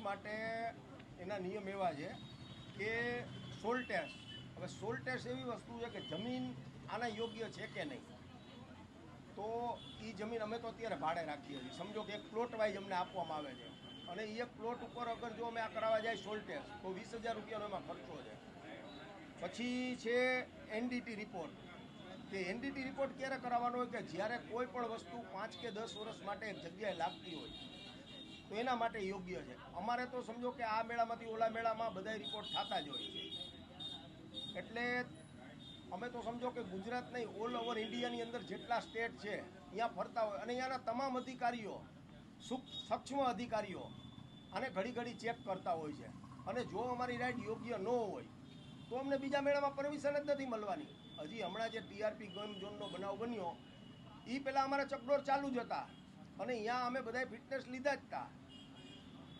ઓસોપી માટે એના નિયમ એવા છે કે સોલ ટેસ્ટ હવે સોલ ટેસ્ટ એવી વસ્તુ છે કે જમીન આના યોગ્ય છે કે નહીં? તો એ જમીન અમે તો અત્યારે ભાડે રાખીએ છીએ. સમજો કે એક પ્લોટ વાઇઝ અમને આપવામાં આવે છે. અને એ પ્લોટ ઉપર અગર જો અમે આ કરાવવા જાય સોલ ટેસ્ટ તો વીસ હજાર રૂપિયાનો એમાં ખર્ચો છે. પછી છે એનડીટી રિપોર્ટ તે એનડીટી રિપોર્ટ ક્યારે કરાવવાનો હોય? કે જ્યારે કોઈ પણ વસ્તુ પાંચ કે દસ વર્ષ માટે એક જગ્યાએ લાગતી હોય. તો એના માટે યોગ્ય છે. અમારે તો સમજો કે આ મેળામાંથી ઓલા મેળામાં બધા રિપોર્ટ થતા જ હોય છે. એટલે અમે તો સમજો કે ગુજરાત નહીં ઓલ ઓવર ઇન્ડિયાની અંદર જેટલા સ્ટેટ છે, ત્યાં ફરતા હોય અને અહીંયાના તમામ અધિકારીઓ, સુક, સક્ષમ અધિકારીઓ આને ઘડી ઘડી ચેક કરતા હોય છે. અને જો અમારી રાઈડ યોગ્ય ન હોય, તો અમને બીજા મેળામાં પરમિશન જ નથી મળવાની. હજી હમણાં જે ટીઆરપી ગેમ ઝોનનો બનાવ બન્યો એ પહેલાં અમારા ચકડોળ ચાલુ જ હતા. અને અહીંયા અમે બધાએ ફિટનેસ લીધા જ હતા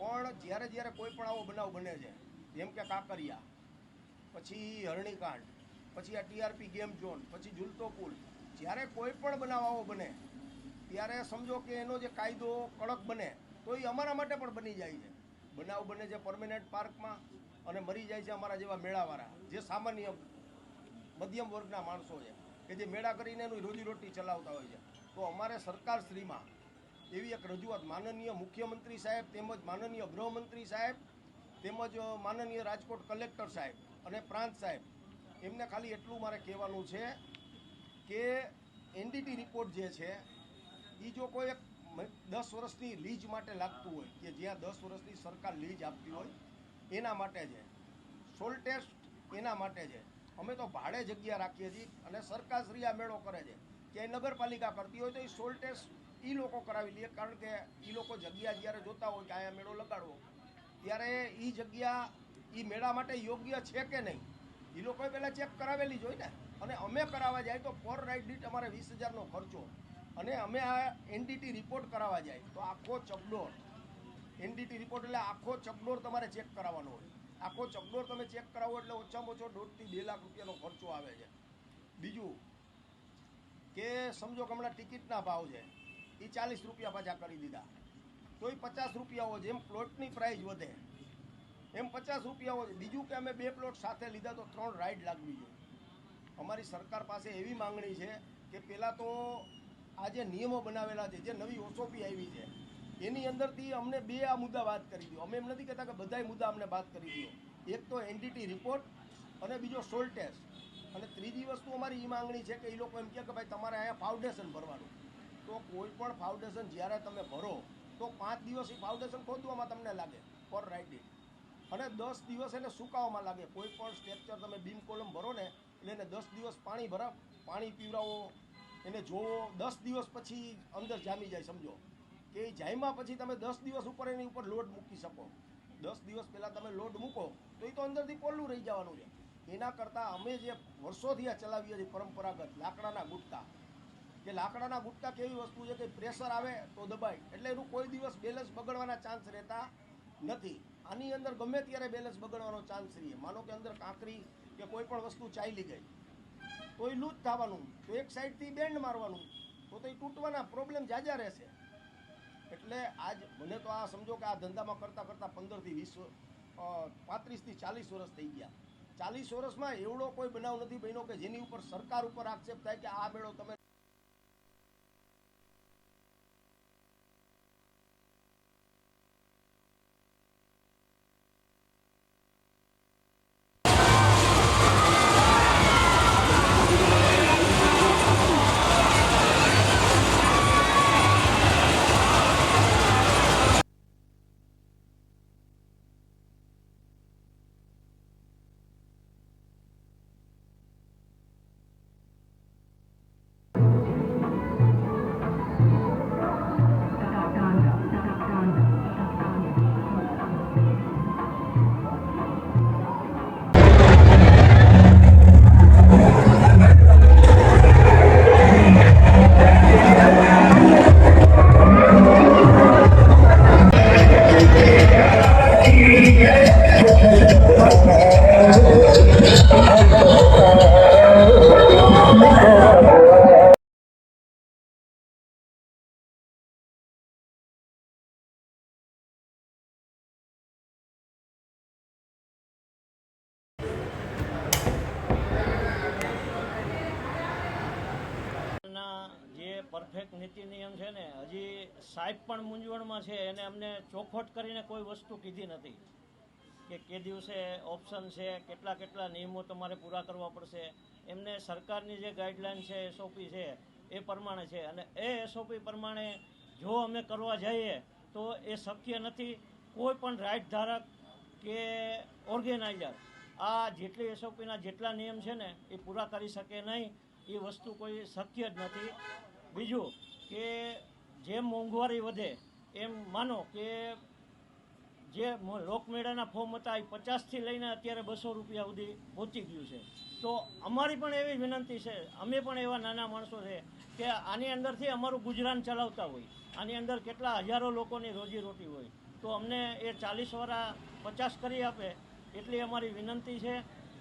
પણ જ્યારે જ્યારે કોઈ પણ આવો બનાવ બને છે, જેમ કે કાંકરિયા, પછી હરણીકાંડ, પછી આ ટીઆરપી ગેમ ઝોન, પછી ઝૂલતો પુલ, જ્યારે કોઈ પણ બનાવ આવો બને, ત્યારે સમજો કે એનો જે કાયદો કડક બને, તો એ અમારા માટે પણ બની જાય છે. બનાવ બને છે પરમેનન્ટ પાર્કમાં અને મરી જાય છે અમારા જેવા મેળાવાળા, જે સામાન્ય મધ્યમ વર્ગના માણસો છે, કે જે મેળા કરીને એનું રોજીરોટી ચલાવતા હોય છે. તો અમારે સરકારશ્રીમાં એવી એક રજૂઆત માનનીય મુખ્યમંત્રી સાહેબ તેમજ માનનીય ગૃહમંત્રી સાહેબ તેમજ માનનીય રાજકોટ કલેક્ટર સાહેબ અને પ્રાંત સાહેબ, એમને ખાલી એટલું મારે કહેવાનું છે કે એનડીટી રિપોર્ટ જે છે એ જો કોઈ એક દસ વર્ષની લીજ માટે લાગતું હોય કે જ્યાં દસ વર્ષની સરકાર લીજ આપતી હોય, એના માટે છે. સોલ ટેસ્ટ એના માટે છે. અમે તો ભાડે જગ્યા રાખીએ છીએ અને સરકારશ્રી આ મેળો કરે છે. કે નગરપાલિકા કરતી હોય તો એ સોલ ટેસ્ટ એ લોકો કરાવી લે કારણ કે એ લોકો જગ્યા જ્યારે જોતા હોય કે અહીંયા મેળો લગાડવો, ત્યારે એ જગ્યા એ મેળા માટે યોગ્ય છે કે નહીં? એ લોકોએ પહેલાં ચેક કરાવેલી જ હોય ને. અને અમે કરાવવા જાય તો પર રાઇડ દીઠ અમારે વીસ હજારનો ખર્ચો. અને અમે આ એનડીટી રિપોર્ટ કરાવવા જાય. તો આખો ચકડોળ એનડીટી રિપોર્ટ એટલે આખો ચકડોળ તમારે ચેક કરાવવાનો હોય. આખો ચકડોળ તમે ચેક કરાવો એટલે ઓછામાં ઓછો દોઢથી બે લાખ રૂપિયાનો ખર્ચો આવે છે. બીજું કે સમજો કે હમણાં ટિકિટના ભાવ છે. એ ચાલીસ રૂપિયા પાછા કરી દીધા. તો એ પચાસ રૂપિયાઓ જેમ પ્લોટની પ્રાઇસ વધે. એમ પચાસ રૂપિયાઓ બીજું કે અમે બે પ્લોટ સાથે લીધા તો ત્રણ રાઈડ લાગવી જોઈએ. અમારી સરકાર પાસે એવી માંગણી છે કે પહેલાં તો આ જે નિયમો બનાવેલા છે, જે નવી ઓસોપી આવી છે, એની અંદરથી અમને બે આ મુદ્દા વાત કરી દો અમે એમ નથી કહેતા કે બધાય મુદ્દા અમને વાત કરી દો એક તો એનડીટી રિપોર્ટ અને બીજો સોલ ટેસ્ટ અને ત્રીજી વસ્તુ અમારી એ માંગણી છે કે એ લોકો એમ કહે કે ભાઈ તમારે અહીંયા ફાઉન્ડેશન ભરવાનું. તો કોઈ પણ ફાઉન્ડેશન જ્યારે તમે ભરો, તો પાંચ દિવસ એ ફાઉન્ડેશન ખોદવામાં તમને લાગે. ફોર રાઇડિંગ અને દસ દિવસ એને સુકાવામાં લાગે. કોઈ પણ સ્ટ્રક્ચર તમે બીમ કોલમ ભરો ને, એટલે એને દસ દિવસ પાણી ભરા પાણી પીવડાવો, એને જોવો, દસ દિવસ પછી અંદર જામી જાય, સમજો. કે એ જામ્યા પછી તમે દસ દિવસ ઉપર એની ઉપર લોડ મૂકી શકો. દસ દિવસ પહેલાં તમે લોડ મૂકો, તો એ તો અંદરથી પોલું રહી જવાનું છે. એના કરતાં અમે જે વર્ષોથી આ ચલાવીએ છીએ પરંપરાગત લાકડાના ગુટકા કે લાકડાના ગુટકા કેવી વસ્તુ છે કે પ્રેશર આવે તો દબાય. એટલે એનું કોઈ દિવસ બેલેન્સ બગડવાના ચાન્સ રહેતા નથી. આની અંદર ગમે ત્યારે બેલેન્સ બગડવાનો ચાન્સ રહીએ. માનો કે અંદર કાંકરી કે કોઈ પણ વસ્તુ ચાલી ગઈ, તો એ લૂજ થવાનું. તો એક સાઈડથી બેન્ડ મારવાનું. તો તો એ તૂટવાના પ્રોબ્લેમ જાજા રહેશે. એટલે આજ મને તો આ સમજો કે આ ધંધામાં કરતાં કરતાં પંદરથી વીસ પાંત્રીસથી ચાલીસ વર્ષ થઈ ગયા. ચાલીસ વર્ષમાં એવડો કોઈ બનાવ નથી બન્યો કે જેની ઉપર સરકાર ઉપર આક્ષેપ થાય કે આ મેળો તમે ટ્રાફિક નીતિ નિયમ છે ને, હજી સાહેબ પણ મૂંઝવણમાં છે, એને અમને ચોખવટ કરીને કોઈ વસ્તુ કીધી નથી. કે કે દિવસે ઓપ્શન છે, કેટલા કેટલા નિયમો તમારે પૂરા કરવા પડશે. એમને સરકારની જે ગાઈડલાઈન છે એસઓપી છે, એ પ્રમાણે છે. અને એ એસઓપી પ્રમાણે જો અમે કરવા જઈએ, તો એ શક્ય નથી કોઈ પણ રાઇટ ધારક કે ઓર્ગેનાઇઝર આ જેટલી એસઓપીના જેટલા નિયમ છે ને, એ પૂરા કરી શકે નહીં. એ વસ્તુ કોઈ શક્ય જ નથી. બીજું કે જેમ મોંઘવારી વધે, એમ માનો કે જે લોકમેળાના ફોર્મ હતા એ પચાસથી લઈને અત્યારે બસો રૂપિયા સુધી પહોંચી ગયું છે. તો અમારી પણ એવી વિનંતી છે, અમે પણ એવા નાના માણસો છે કે આની અંદરથી અમારું ગુજરાન ચલાવતા હોય, આની અંદર કેટલા હજારો લોકોની રોજીરોટી હોય. તો અમને એ ચાલીસ વાળા પચાસ કરી આપે એટલી અમારી વિનંતી છે.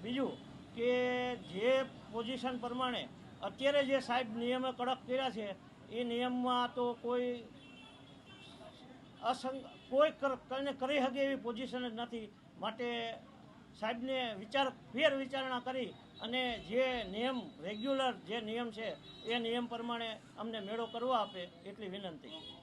બીજું કે જે પોઝિશન પ્રમાણે અત્યારે જે સાહેબ નિયમે કડક કર્યા છે, એ નિયમમાં તો કોઈ અસંગ, કોઈ કરીને કરી શકે એવી પોઝિશન જ નથી. માટે સાહેબને વિચાર ફેર વિચારણા કરી અને જે નિયમ રેગ્યુલર જે નિયમ છે, એ નિયમ પ્રમાણે અમને મેળો કરવા આપે એટલી વિનંતી.